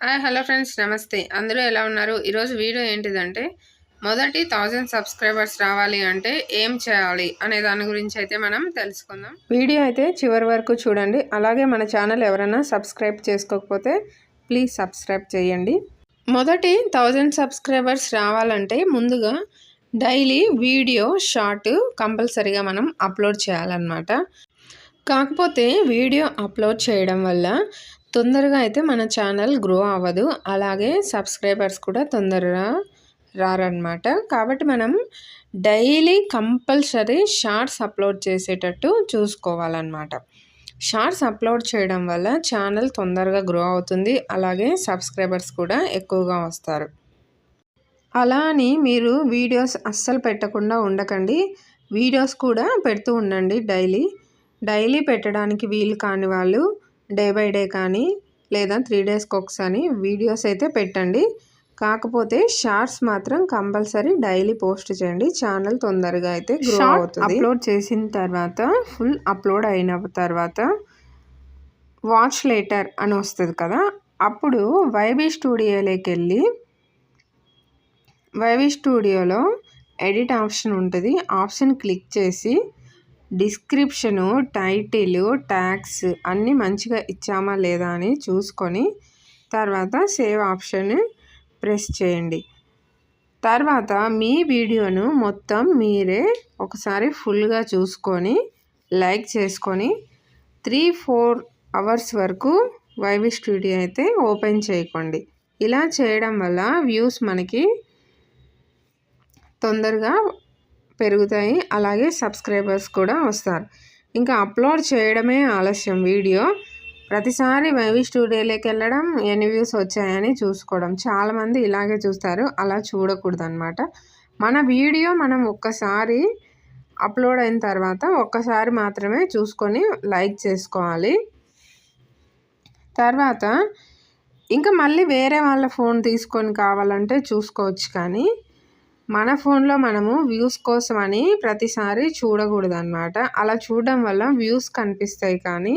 Hi hello friends నమస్తే. అందరూ ఎలా ఉన్నారు? ఈరోజు వీడియో ఏంటిదంటే మొదటి థౌజండ్ సబ్స్క్రైబర్స్ రావాలి అంటే ఏం చేయాలి అనే దాని గురించి అయితే మనం తెలుసుకుందాం. వీడియో అయితే చివరి వరకు చూడండి. అలాగే మన ఛానల్ ఎవరైనా సబ్స్క్రైబ్ చేసుకోకపోతే ప్లీజ్ సబ్స్క్రైబ్ చేయండి. మొదటి థౌజండ్ సబ్స్క్రైబర్స్ రావాలంటే ముందుగా డైలీ వీడియో షార్ట్ కంపల్సరీగా మనం అప్లోడ్ చేయాలన్నమాట. కాకపోతే వీడియో అప్లోడ్ చేయడం వల్ల తొందరగా అయితే మన ఛానల్ గ్రో అవ్వదు. అలాగే సబ్స్క్రైబర్స్ కూడా తొందరగా రారనమాట కాబట్టి మనం డైలీ కంపల్సరీ షార్ట్స్ అప్లోడ్ చేసేటట్టు చూసుకోవాలన్నమాట. షార్ట్స్ అప్లోడ్ చేయడం వల్ల ఛానల్ తొందరగా గ్రో అవుతుంది. అలాగే సబ్స్క్రైబర్స్ కూడా ఎక్కువగా వస్తారు. అలా అని మీరు వీడియోస్ అస్సలు పెట్టకుండా ఉండకండి. వీడియోస్ కూడా పెడుతూ ఉండండి డైలీ. డైలీ పెట్టడానికి వీలు కాని వాళ్ళు డే బై డే కానీ లేదా త్రీ డేస్కి ఒకసారి వీడియోస్ అయితే పెట్టండి. కాకపోతే షార్ట్స్ మాత్రం కంపల్సరీ డైలీ పోస్ట్ చేయండి. ఛానల్ తొందరగా అయితే గ్రో అవుతుంది. అప్లోడ్ చేసిన తర్వాత ఫుల్ అప్లోడ్ అయిన తర్వాత వాచ్ లేటర్ అని వస్తుంది కదా అప్పుడు వైబీ స్టూడియోలోకి వెళ్ళి వైబీ స్టూడియోలో ఎడిట్ ఆప్షన్ ఉంటుంది. ఆప్షన్ క్లిక్ చేసి డిస్క్రిప్షను టైటిల్ ట్యాగ్స్ అన్నీ మంచిగా ఇచ్చామా లేదా అని చూసుకొని తర్వాత సేవ్ ఆప్షన్ ప్రెస్ చేయండి. తర్వాత మీ వీడియోను మొత్తం మీరే ఒకసారి ఫుల్గా చూసుకొని లైక్ చేసుకొని త్రీ ఫోర్ అవర్స్ వరకు వైవి స్టూడియో అయితే ఓపెన్ చేయకండి. ఇలా చేయడం వల్ల వ్యూస్ మనకి తొందరగా పెరుగుతాయి. అలాగే సబ్స్క్రైబర్స్ కూడా వస్తారు. ఇంకా అప్లోడ్ చేయడమే ఆలస్యం. వీడియో ప్రతిసారి వైవి స్టూడియోలోకి వెళ్ళడం ఎన్ని వ్యూస్ వచ్చాయని చూసుకోవడం. చాలామంది ఇలాగే చూస్తారు. అలా చూడకూడదు అనమాట మన వీడియో మనం ఒక్కసారి అప్లోడ్ అయిన తర్వాత ఒక్కసారి మాత్రమే చూసుకొని లైక్ చేసుకోవాలి. తర్వాత ఇంకా మళ్ళీ వేరే వాళ్ళ ఫోన్ తీసుకొని కావాలంటే చూసుకోవచ్చు కానీ మన ఫోన్లో మనము వ్యూస్ కోసం అని ప్రతిసారి చూడకూడదు అనమాట అలా చూడడం వల్ల వ్యూస్ కనిపిస్తాయి కానీ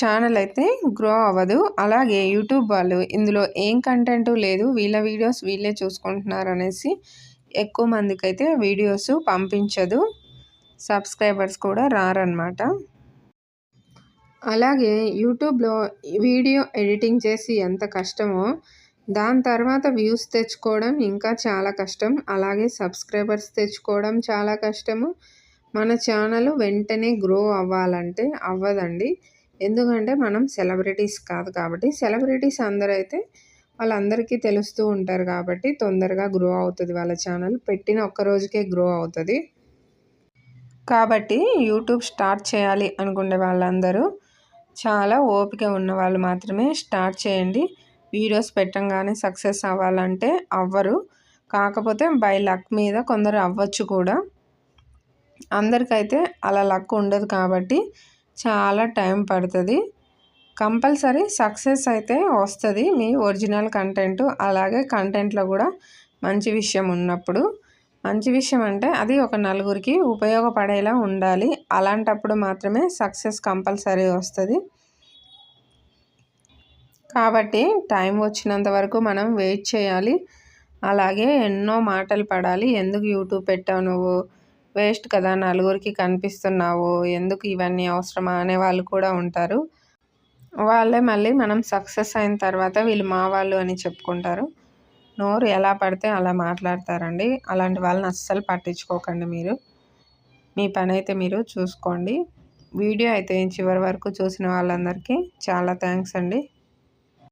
ఛానల్ అయితే గ్రో అవ్వదు. అలాగే యూట్యూబ్ వాళ్ళు ఇందులో ఏం కంటెంట్ లేదు వీళ్ళ వీడియోస్ వీళ్ళే చూసుకుంటున్నారు అనేసి ఎక్కువ మందికి అయితే వీడియోస్ పంపించదు. సబ్స్క్రైబర్స్ కూడా రారనమాట అలాగే యూట్యూబ్లో వీడియో ఎడిటింగ్ చేసి ఎంత కష్టమో దాని తర్వాత వ్యూస్ తెచ్చుకోవడం ఇంకా చాలా కష్టం. అలాగే సబ్స్క్రైబర్స్ తెచ్చుకోవడం చాలా కష్టము. మన ఛానల్ వెంటనే గ్రో అవ్వాలంటే అవ్వదండి. ఎందుకంటే మనం సెలబ్రిటీస్ కాదు కాబట్టి. సెలబ్రిటీస్ అందరైతే వాళ్ళందరికీ తెలుస్తూ ఉంటారు కాబట్టి తొందరగా గ్రో అవుతుంది వాళ్ళ ఛానల్. పెట్టిన ఒక్క రోజుకే గ్రో అవుతుంది. కాబట్టి యూట్యూబ్ స్టార్ట్ చేయాలి అనుకునే వాళ్ళందరూ. చాలా ఓపిక ఉన్న వాళ్ళు మాత్రమే స్టార్ట్ చేయండి. వీడియోస్ పెట్టంగానే సక్సెస్ అవ్వాలంటే అవ్వరు. కాకపోతే బై లక్ మీద కొందరు అవ్వచ్చు కూడా. అందరికైతే అలా లక్ ఉండదు కాబట్టి చాలా టైం పడుతుంది. కంపల్సరీ సక్సెస్ అయితే వస్తుంది మీ ఒరిజినల్ కంటెంట్. అలాగే కంటెంట్లో కూడా మంచి విషయం ఉన్నప్పుడు. మంచి విషయం అంటే అది ఒక నలుగురికి ఉపయోగపడేలా ఉండాలి. అలాంటప్పుడు మాత్రమే సక్సెస్ కంపల్సరీ వస్తుంది. కాబట్టి టైం వచ్చినంత వరకు మనం వెయిట్ చేయాలి. అలాగే ఎన్నో మాటలు పడాలి. ఎందుకు యూట్యూబ్ పెట్టావు నువ్వు? వేస్ట్ కదా నలుగురికి కనిపిస్తున్నావు. ఎందుకు ఇవన్నీ అవసరమా అనే వాళ్ళు కూడా ఉంటారు. వాళ్ళే మళ్ళీ మనం సక్సెస్ అయిన తర్వాత వీళ్ళు మా వాళ్ళు అని చెప్పుకుంటారు. నోరు ఎలా పడితే అలా మాట్లాడతారండి. అలాంటి వాళ్ళని అస్సలు పట్టించుకోకండి మీరు. మీ పని అయితే మీరు చూసుకోండి. వీడియో అయితే చివరి వరకు చూసిన వాళ్ళందరికీ చాలా థ్యాంక్స్ అండి.